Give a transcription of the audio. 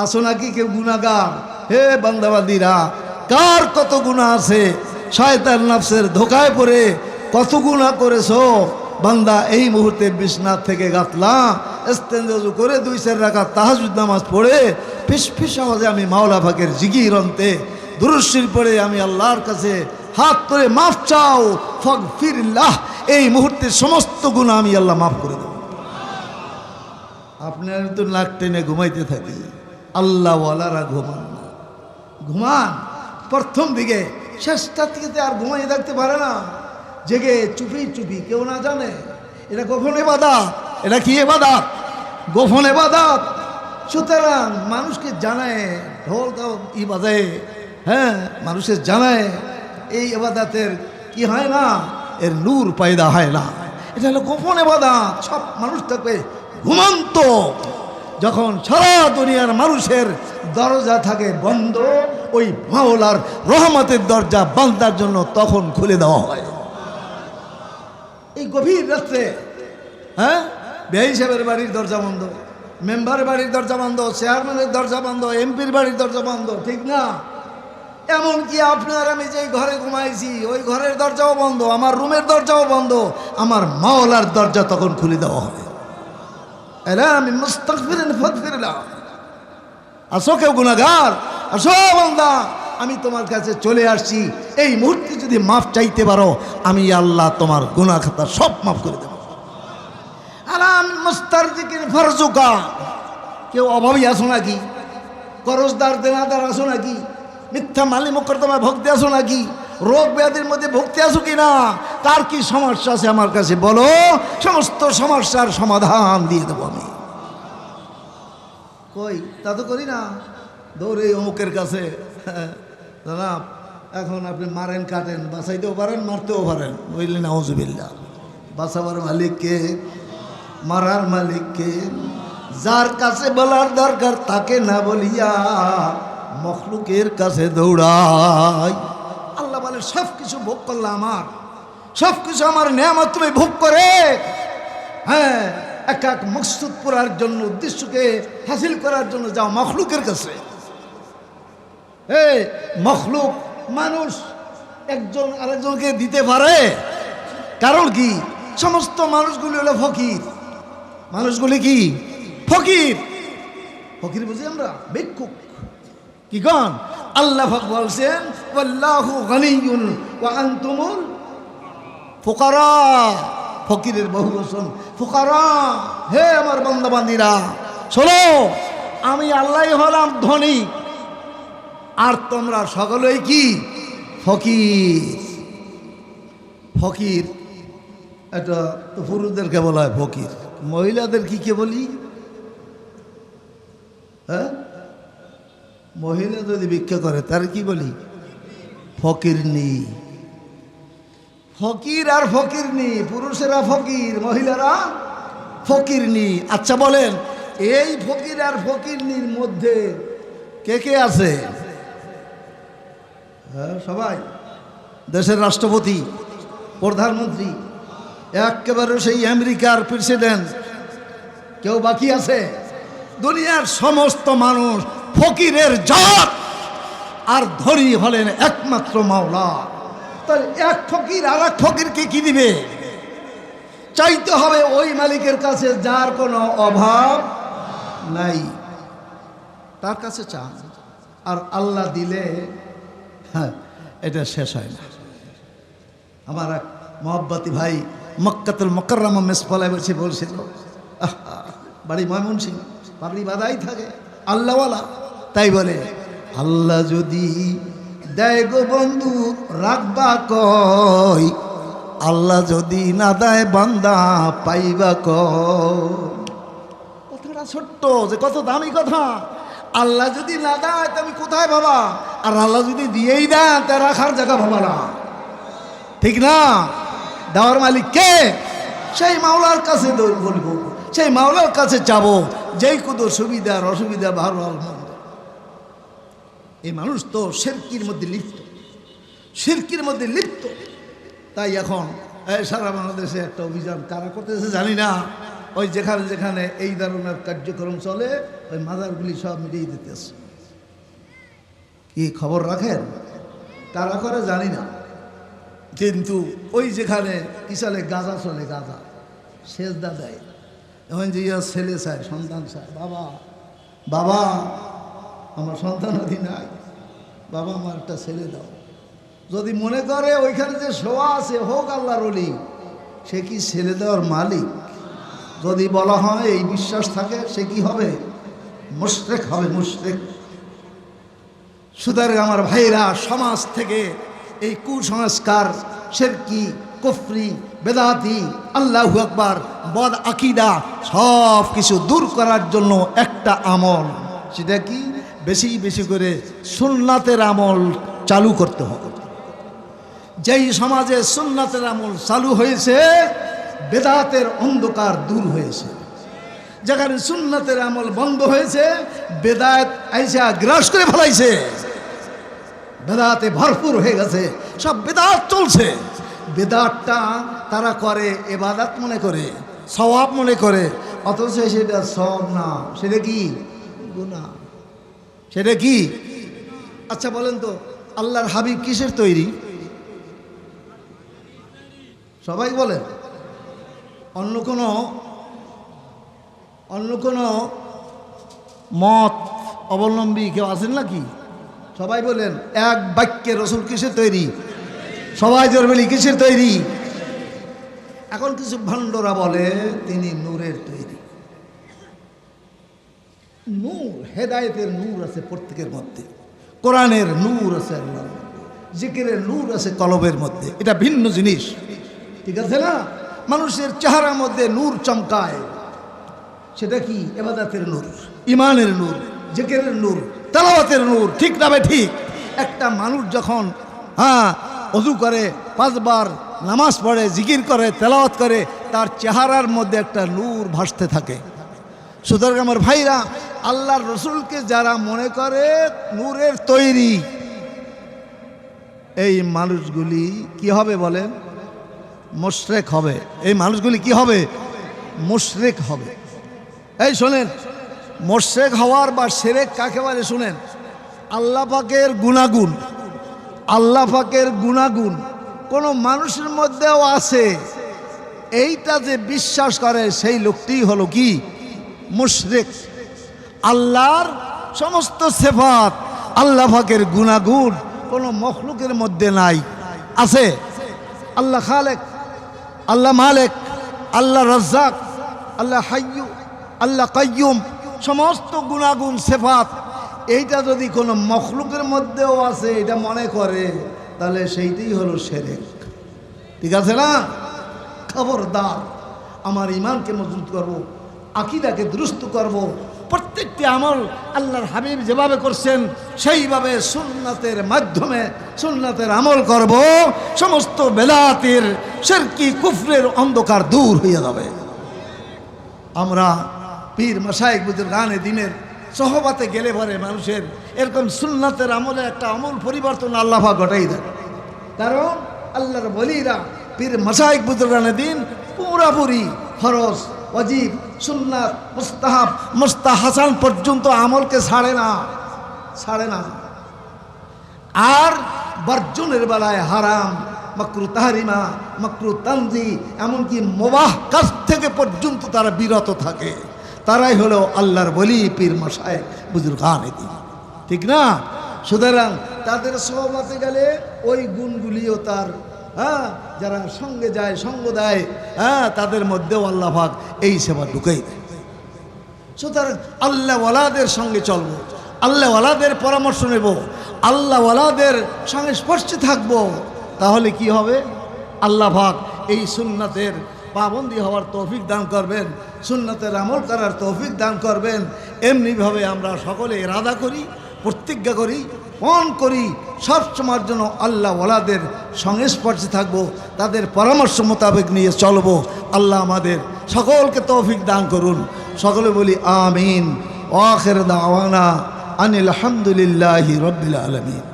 আসো নাকি কেউ গুণাগার হে বান্দাবাদীরা, কার কত গুণা আছে? শয়তান নাফসের ধোকায় পড়ে কত গুণা করেছ? বান্দা এই মুহূর্তে বিশ্বনাথ থেকে গাতলাম এস্তেঞ্জু করে দুই, চার রাখা তাহাজুদ নামাজ পড়ে ফিস ফিস আওয়াজে আমি মাওলা ফাঁকের জিগির অন্তে দুরুশির পড়ে আমি আল্লাহর কাছে হাত ধরে মাফ চাও। ফক ফিরল্লাহ এই মুহূর্তে সমস্ত গুণা আমি আল্লাহ মাফ করে দেব। আপনার তো নাক টেনে ঘুমাইতে থাকি। আল্লাহওয়ালারা ঘুমান না। ঘুমান। প্রথম দিকে, শেষটার থেকে আর ঘুমাইয়ে থাকতে পারে না। জেগে চুপি চুপি, কেউ না জানে। এটা গোপনে বাধা এটা কি এবাদাত গোপনে বাদাত সুতরাং মানুষকে জানায়, ঢোল ই বাজায় হ্যাঁ মানুষের জানায়, এই এবাদাতের কি হয় না? এর নূর পায়দা হয় না। এটা হলো গোপন এবাদাত সব মানুষ থাকবে ঘুমন্ত। যখন সারা দুনিয়ার মানুষের দরজা থাকে বন্ধ, ওই মাওলার রহমতের দরজা বান্দার জন্য তখন খুলে দেওয়া হয়। এই গভীর রাত্রে হ্যাঁ? বেহাই সাহেবের বাড়ির দরজা বন্ধ মেম্বার বাড়ির দরজা বন্ধ, চেয়ারম্যানের দরজা বন্ধ, এমপির বাড়ির দরজা বন্ধ, ঠিক না? এমনকি আপনার আমি যে ঘরে ঘুমাইছি, ওই ঘরের দরজাও বন্ধ, আমার রুমের দরজাও বন্ধ, আমার মাওলার দরজা তখন খুলে দেওয়া হবে এরা আমি মুস্তাকফিরিন ফদফিরলাম আসো কেউ গুণাগার আসো বান্দা, আমি তোমার কাছে চলে আসছি। এই মুহূর্তে যদি মাফ চাইতে পারো, আমি আল্লাহ তোমার গুণা খাতা সব মাফ করে দেব। আরাম মুস্তার দিকে ফরজুকা। কেউ অভাবী আসো নাকি? করজদার দেনাদার আসো নাকি? মিথ্যা মালি মোকদ্দমা ভক্তি আসো নাকি? রোগ ব্যাধির মধ্যে ভুগতে আসো কি না তার কি সমস্যা আছে আমার কাছে বলো? সমস্ত সমস্যার সমাধান দিয়ে দেবো আমি। কই? তা তো করি না। দৌড়ে অমুকের কাছে। দাদা এখন আপনি মারেন, কাটেন, বাঁচাইতেও পারেন, মারতেও পারেন। বুঝলেন নাউজুবিল্লা বাঁচাবার মালিককে, মারার মালিককে, যার কাছে বলার দরকার, তাকে না বলিয়া মখলুকের কাছে দৌড়াই। বলে সব কিছু ভোগ করলাম আমার। সব কিছু আমার নেয়ামত তুমি ভোগ করে হ্যাঁ এক এক মকসুদ করার জন্য, উদ্দেশ্যকে হাসিল করার জন্য যাও মখলুকের কাছে। এই মখলুক মানুষ একজন আরেকজনকে দিতে পারে? কারণ কি? সমস্ত মানুষগুলি হলো ফকির। মানুষগুলি কি? ফকির। ফকির বুঝি আমরা, ভিক্ষুক। কি গন আল্লাহ বলছেন ওয়াল্লাহু গানিয়ুন ওয়া আনতুমুল ফুকারা। ফকিরের বহু বচন ফুকারা। হে আমার বন্ধবান্ধীরা শোনো, আমি আল্লাহ হলাম ধনী। আর তোমরা সকলেই কি? ফকির। ফকির, এটা তো পুরুষদেরকে বলা হয় ফকির। মহিলাদের কি কে বলি? হ্যাঁ? মহিলা যদি ভিক্ষা করে, তার কি বলি? ফকির নেই ফকির আর ফকির নি, পুরুষেরা ফকির, মহিলারা ফকির নি। আচ্ছা বলেন, এই ফকির আর ফকিরনির মধ্যে কে কে আছে? হ্যাঁ সবাই। দেশের রাষ্ট্রপতি, প্রধানমন্ত্রী, একেবারে সেই আমেরিকার প্রেসিডেন্ট। কেউ বাকি আছে? দুনিয়ার সমস্ত মানুষ ফকিরের জাত। আর ধনী হলেন একমাত্র মাওলা। তাহলে এক ফকির আর এক ফকিরকে কি দিবে? চাইতে হবে ওই মালিকের কাছে যার কোনো অভাব নাই। তার কাছে চান, আর আল্লাহ দিলে হ্যাঁ এটা শেষ হয় না। আমার এক মহব্বতী ভাই মক্কাতুল মকররমা মেসফলায় বসে বলছিল বাড়ি ময়মন সিং পাগড়ি বাধাই থাকে, আল্লাহওয়ালা। তাই বলে আল্লাহ যদি দেয় গো বন্ধু, রাখবা কই? আল্লাহ যদি না দেয় বান্দা, পাইবা কথাটা ছোট্ট, যে কত দামি কথা। আল্লাহ যদি না দেয় তুমি কোথায় বাবা আর আল্লাহ যদি দিয়েই দেয় তা রাখার জায়গা ভাবা না। ঠিক না? দেওয়ার মালিক কে? সেই মাওলার কাছে বলব, সেই মাওলার কাছে যাব। যেই কত সুবিধা আর অসুবিধা ভালো এই মানুষ তো শেরকির মধ্যে লিপ্ত। শিরকির মধ্যে লিপ্ত। তাই এখন সারা বাংলাদেশে একটা অভিযান কারা করতেছে জানি না। ওই যেখানে যেখানে এই ধরনের কার্যক্রম চলে, ওই মাজারগুলি সব মিলিয়ে দিতেছে। কি খবর রাখেন? কারা করে জানি না। কিন্তু ওই যেখানে কি চলে গাঁজা চলে, গাঁজা। সেজদা দেয়। এখন যে ইয়া ছেলে চায় সন্তান চায় বাবা। বাবা, আমার সন্তান আদি নাই। বাবা আমার একটা ছেলে দাও। যদি মনে করে ওইখানে যে শোয়া আছে, হোক আল্লাহর অলি সে কি ছেলে দেওয়ার মালিক? যদি বলা হয় এই বিশ্বাস থাকে, সে কি হবে? মুশরেক হবে, মুশরেক। সুতরাং আমার ভাইরা সমাজ থেকে এই কুসংস্কার, শেরকি, কুফরি, বেদাতি, আল্লাহ আকবার, বদ আকিদা সব কিছু দূর করার জন্য একটা আমল। সেটা কি? বেশি বেশি করে সুন্নাতের আমল চালু করতে হবে। যেই সমাজে সুন্নাতের আমল চালু হয়েছে, বেদাতের অন্ধকার দূর হয়েছে। যেখানে সুন্নাতের আমল বন্ধ হয়েছে, বেদাত আইসা গ্রাস করে ফেলাইছে। বেদাতে ভরপুর হয়ে গেছে, সব বেদাত চলছে। বেদাতটা তারা করে, এবাদাত মনে করে স্বভাব মনে করে, অথচ সেটা সব না, সেটা কি? গুণা সেটা কি? আচ্ছা বলেন তো, আল্লাহর হাবিব কিসের তৈরি? সবাই বলেন। অন্য কোনো অন্য কোনো মত অবলম্বী কেউ আছেন নাকি? সবাই বলেন, এক বাক্যে রসুল কিসের তৈরি? সবাই জোর বলি, কিসের তৈরি? এখন কিছু ভণ্ডরা বলে, তিনি নূরের তৈরি। নূর, হেদায়েতের নূর আছে প্রত্যেকের মধ্যে। কোরআনের নূর আছে আল্লাহর মধ্যে। জিকিরের নূর আছে কলবের মধ্যে। এটা ভিন্ন জিনিস। ঠিক আছে না? মানুষের চেহারার মধ্যে নূর চমকায়। সেটা কি? এবাদাতের নূর ইমানের নূর, জেকেরের নূর, তেলাওয়াতের নূর। ঠিক নামে ঠিক। একটা মানুষ যখন হ্যাঁ অজু করে, পাঁচবার নামাজ পড়ে, জিকির করে, তেলাওয়াত করে, তার চেহারার মধ্যে একটা নূর ভাসতে থাকে। সুতরাং আমার ভাইরা আল্লাহর রসুলকে যারা মনে করে নূরের তৈরি, এই মানুষগুলি কি হবে বলেন? মুশরেক হবে। এই মানুষগুলি কি হবে? মুশরেক হবে। এই শোনেন মোশেক হওয়ার বা সেরেক কাকে বলে শুনেন? আল্লাহ পাকের গুণাগুণ, আল্লাহ পাকের গুণাগুণ কোনো মানুষের মধ্যেও আছে। এইটা যে বিশ্বাস করে সেই লোকটি হলো কি? মুশরেক। আল্লাহর সমস্ত সেফাত, আল্লাহ পাকের গুণাগুণ কোনো মখলুকের মধ্যে নাই। আছে? আল্লাহ খালেক, আল্লাহ মালেক, আল্লাহ রাজ্জাক, আল্লাহ হাইয়ু, আল্লাহ কাইয়ুম, সমস্ত গুণাগুণ, সেফাত। এইটা যদি কোনো মখলুকের মধ্যেও আছে, এটা মনে করে, তাহলে সেইটাই হলো সেরেক। ঠিক আছে না? খবরদার। আমার ইমানকে মজবুত করব, আকিদাকে দুরুস্ত করব প্রত্যেকটি আমল আল্লাহর হাবিব যেভাবে করছেন, সেইভাবে সুন্নাতের মাধ্যমে সুন্নাতের আমল করব। সমস্ত বেলাতের সেরকি, কুফরের অন্ধকার দূর হয়ে যাবে। আমরা পীর মশাইক বুঝুর গানে দিনের সহবাতে গেলে পরে মানুষের এরকম সুন্নাতের আমলে একটা আমল পরিবর্তন আল্লাহা ঘটাই দেয় কারণ আল্লাহর বলিরা, পীর মশাইক বুঝুর গানে দিন পুরাপুরি ফরজ। অজিব, সুন্নাত, মুস্তাহাব, মুস্তাহাসান পর্যন্ত আমলকে ছাড়ে না ছাড়ে না। আর বর্জনের বেলায় হারাম, মকরু তাহারিমা, মকরু তানজি, এমনকি মোবাহ কাজ থেকে পর্যন্ত তারা বিরত থাকে। তারাই হলো আল্লাহর বলি পীর মশায় বুজুর খান ঠিক না? সুতরাং তাদের সহমতে গেলে ওই গুণগুলিও তার হ্যাঁ যারা সঙ্গে যায়, সঙ্গ দেয় হ্যাঁ তাদের মধ্যেও আল্লাহ ভাগ এই সেবা ঢুকেই দেয়। সুতরাং আল্লাহওয়ালাদের সঙ্গে চলবো, আল্লাহওয়ালাদের পরামর্শ নেব, আল্লাহওয়ালাদের সংস্পর্শে থাকব, তাহলে কি হবে? আল্লাহ ভাগ এই সুন্নাতের পাবন্দি হওয়ার তৌফিক দান করবেন, সুন্নাতের আমল করার তৌফিক দান করবেন। এমনিভাবে আমরা সকলে এরাদা করি প্রতিজ্ঞা করি পণ করি, সব সময়ের জন্য আল্লাহওয়ালাদের সংস্পর্শে থাকব, তাদের পরামর্শ মোতাবেক নিয়ে চলবো। আল্লাহ আমাদের সকলকে তৌফিক দান করুন। সকলে বলি আমিন। ওয়াখের দাওয়ানা আনিল আলহামদুলিল্লাহি রবিল আলমিন।